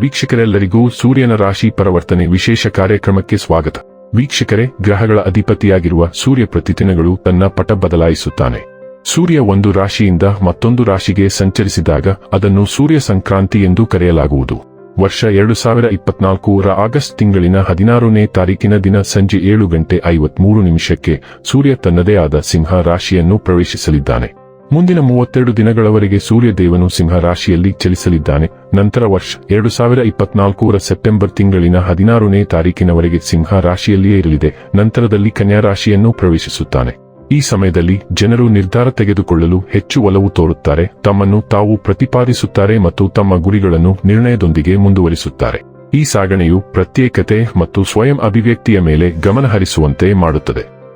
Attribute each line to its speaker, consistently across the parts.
Speaker 1: ವೀಕ್ಷಕರೆಲ್ಲರಿಗೂ ಸೂರ್ಯನ ರಾಶಿ ಪರಿವರ್ತನೆ ವಿಶೇಷ ಕಾರ್ಯಕ್ರಮಕ್ಕೆ ಸ್ವಾಗತ. ವೀಕ್ಷಕರೇ, ಗ್ರಹಗಳ ಅಧಿಪತಿಯಾಗಿರುವ ಸೂರ್ಯ ಪ್ರತಿದಿನಗಳು ತನ್ನ ಪಟ ಬದಲಾಯಿಸುತ್ತಾನೆ. ಸೂರ್ಯ ಒಂದು ರಾಶಿಯಿಂದ ಮತ್ತೊಂದು ರಾಶಿಗೆ ಸಂಚರಿಸಿದಾಗ ಅದನ್ನು ಸೂರ್ಯ ಸಂಕ್ರಾಂತಿ ಎಂದು ಕರೆಯಲಾಗುವುದು. ವರ್ಷ ಎರಡು ಸಾವಿರ ಇಪ್ಪತ್ನಾಲ್ಕರ ಆಗಸ್ಟ್ ತಿಂಗಳಿನ ಹದಿನಾರನೇ ತಾರೀಕಿನ ದಿನ ಸಂಜೆ ಏಳು ಗಂಟೆ ಐವತ್ಮೂರು ನಿಮಿಷಕ್ಕೆ ಸೂರ್ಯ ತನ್ನದೇ ಆದ ಸಿಂಹ ರಾಶಿಯನ್ನು ಪ್ರವೇಶಿಸಲಿದ್ದಾನೆ. ಮುಂದಿನ ಮೂವತ್ತೆರಡು ದಿನಗಳವರೆಗೆ ಸೂರ್ಯದೇವನು ಸಿಂಹ ರಾಶಿಯಲ್ಲಿ ಚಲಿಸಲಿದ್ದಾನೆ. ನಂತರ ವರ್ಷ ಎರಡು ಸಾವಿರ ಇಪ್ಪತ್ನಾಲ್ಕರ ಸೆಪ್ಟೆಂಬರ್ ತಿಂಗಳಿನ ಹದಿನಾರನೇ ತಾರೀಕಿನವರೆಗೆ ಸಿಂಹ ರಾಶಿಯಲ್ಲಿಯೇ ಇರಲಿದೆ. ನಂತರದಲ್ಲಿ ಕನ್ಯಾ ರಾಶಿಯನ್ನು ಪ್ರವೇಶಿಸುತ್ತಾನೆ. ಈ ಸಮಯದಲ್ಲಿ ಜನರು ನಿರ್ಧಾರ ತೆಗೆದುಕೊಳ್ಳಲು ಹೆಚ್ಚು ಒಲವು ತೋರುತ್ತಾರೆ. ತಮ್ಮನ್ನು ತಾವು ಪ್ರತಿಪಾದಿಸುತ್ತಾರೆ ಮತ್ತು ತಮ್ಮ ಗುರಿಗಳನ್ನು ನಿರ್ಣಯದೊಂದಿಗೆ ಮುಂದುವರಿಸುತ್ತಾರೆ. ಈ ಸಾಗಣೆಯು ಪ್ರತ್ಯೇಕತೆ ಮತ್ತು ಸ್ವಯಂ ಅಭಿವ್ಯಕ್ತಿಯ ಮೇಲೆ ಗಮನ ಹರಿಸುವಂತೆ ಮಾಡುತ್ತದೆ.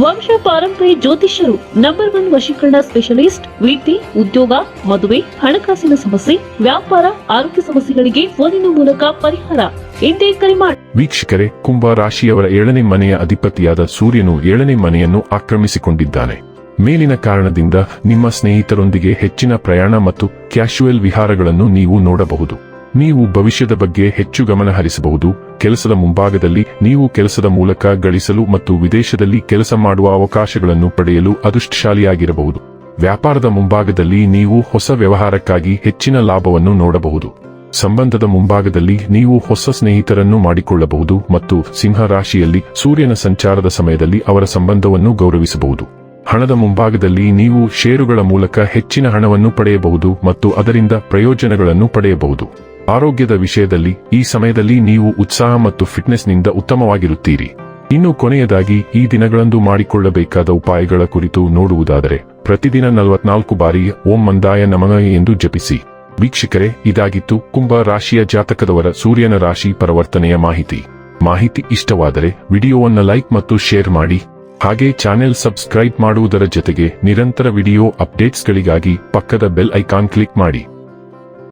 Speaker 2: ವಂಶ ಪಾರಂಪರ್ಯ ಜ್ಯೋತಿಷ್ಯರು ನಂಬರ್ ಒನ್ ವಶೀಕರಣ ಸ್ಪೆಷಲಿಸ್ಟ್ ವಿದ್ಯೆ ಉದ್ಯೋಗ, ಮದುವೆ, ಹಣಕಾಸಿನ ಸಮಸ್ಯೆ, ವ್ಯಾಪಾರ, ಆರೋಗ್ಯ ಸಮಸ್ಯೆಗಳಿಗೆ ಫೋನಿನ ಮೂಲಕ ಪರಿಹಾರ. ಎಂದೇ ಕರೆ ಮಾಡಿ
Speaker 1: ವೀಕ್ಷಕರೇ ಕುಂಭ ರಾಶಿಯವರ ಏಳನೇ ಮನೆಯ ಅಧಿಪತಿಯಾದ ಸೂರ್ಯನು ಏಳನೇ ಮನೆಯನ್ನು ಆಕ್ರಮಿಸಿಕೊಂಡಿದ್ದಾನೆ. ಮೇಲಿನ ಕಾರಣದಿಂದ ನಿಮ್ಮ ಸ್ನೇಹಿತರೊಂದಿಗೆ ಹೆಚ್ಚಿನ ಪ್ರಯಾಣ ಮತ್ತು ಕ್ಯಾಶುಯಲ್ ವಿಹಾರಗಳನ್ನು ನೀವು ನೋಡಬಹುದು. ನೀವು ಭವಿಷ್ಯದ ಬಗ್ಗೆ ಹೆಚ್ಚು ಗಮನ ಹರಿಸಬಹುದು. ಕೆಲಸದ ಮುಂಭಾಗದಲ್ಲಿ ನೀವು ಕೆಲಸದ ಮೂಲಕ ಗಳಿಸಲು ಮತ್ತು ವಿದೇಶದಲ್ಲಿ ಕೆಲಸ ಮಾಡುವ ಅವಕಾಶಗಳನ್ನು ಪಡೆಯಲು ಅದೃಷ್ಟಶಾಲಿಯಾಗಿರಬಹುದು. ವ್ಯಾಪಾರದ ಮುಂಭಾಗದಲ್ಲಿ ನೀವು ಹೊಸ ವ್ಯವಹಾರಕ್ಕಾಗಿ ಹೆಚ್ಚಿನ ಲಾಭವನ್ನು ನೋಡಬಹುದು. ಸಂಬಂಧದ ಮುಂಭಾಗದಲ್ಲಿ ನೀವು ಹೊಸ ಸ್ನೇಹಿತರನ್ನು ಮಾಡಿಕೊಳ್ಳಬಹುದು ಮತ್ತು ಸಿಂಹ ರಾಶಿಯಲ್ಲಿ ಸೂರ್ಯನ ಸಂಚಾರದ ಸಮಯದಲ್ಲಿ ಅವರ ಸಂಬಂಧವನ್ನು ಗೌರವಿಸಬಹುದು. ಹಣದ ಮುಂಭಾಗದಲ್ಲಿ ನೀವು ಷೇರುಗಳ ಮೂಲಕ ಹೆಚ್ಚಿನ ಹಣವನ್ನು ಪಡೆಯಬಹುದು ಮತ್ತು ಅದರಿಂದ ಪ್ರಯೋಜನಗಳನ್ನು ಪಡೆಯಬಹುದು. ಆರೋಗ್ಯದ ವಿಷಯದಲ್ಲಿ ಈ ಸಮಯದಲ್ಲಿ ನೀವು ಉತ್ಸಾಹ ಮತ್ತು ಫಿಟ್ನೆಸ್ನಿಂದ ಉತ್ತಮವಾಗಿರುತ್ತೀರಿ. ಇನ್ನು ಕೊನೆಯದಾಗಿ ಈ ದಿನಗಳಂದು ಮಾಡಿಕೊಳ್ಳಬೇಕಾದ ಉಪಾಯಗಳ ಕುರಿತು ನೋಡುವುದಾದರೆ, ಪ್ರತಿದಿನ ನಲವತ್ನಾಲ್ಕು ಬಾರಿ ಓಂ ಮಂದಾಯ ನಮನ ಎಂದು ಜಪಿಸಿ. ವೀಕ್ಷಕರೇ, ಇದಾಗಿತ್ತು ಕುಂಭ ರಾಶಿಯ ಜಾತಕದವರ ಸೂರ್ಯನ ರಾಶಿ ಪರಿವರ್ತನೆಯ ಮಾಹಿತಿ. ಮಾಹಿತಿ ಇಷ್ಟವಾದರೆ ವಿಡಿಯೋವನ್ನು ಲೈಕ್ ಮತ್ತು ಶೇರ್ ಮಾಡಿ. ಹಾಗೆ ಚಾನೆಲ್ ಸಬ್ಸ್ಕ್ರೈಬ್ ಮಾಡುವುದರ ಜೊತೆಗೆ ನಿರಂತರ ವಿಡಿಯೋ ಅಪ್ಡೇಟ್ಸ್ಗಳಿಗಾಗಿ ಪಕ್ಕದ ಬೆಲ್ ಐಕಾನ್ ಕ್ಲಿಕ್ ಮಾಡಿ.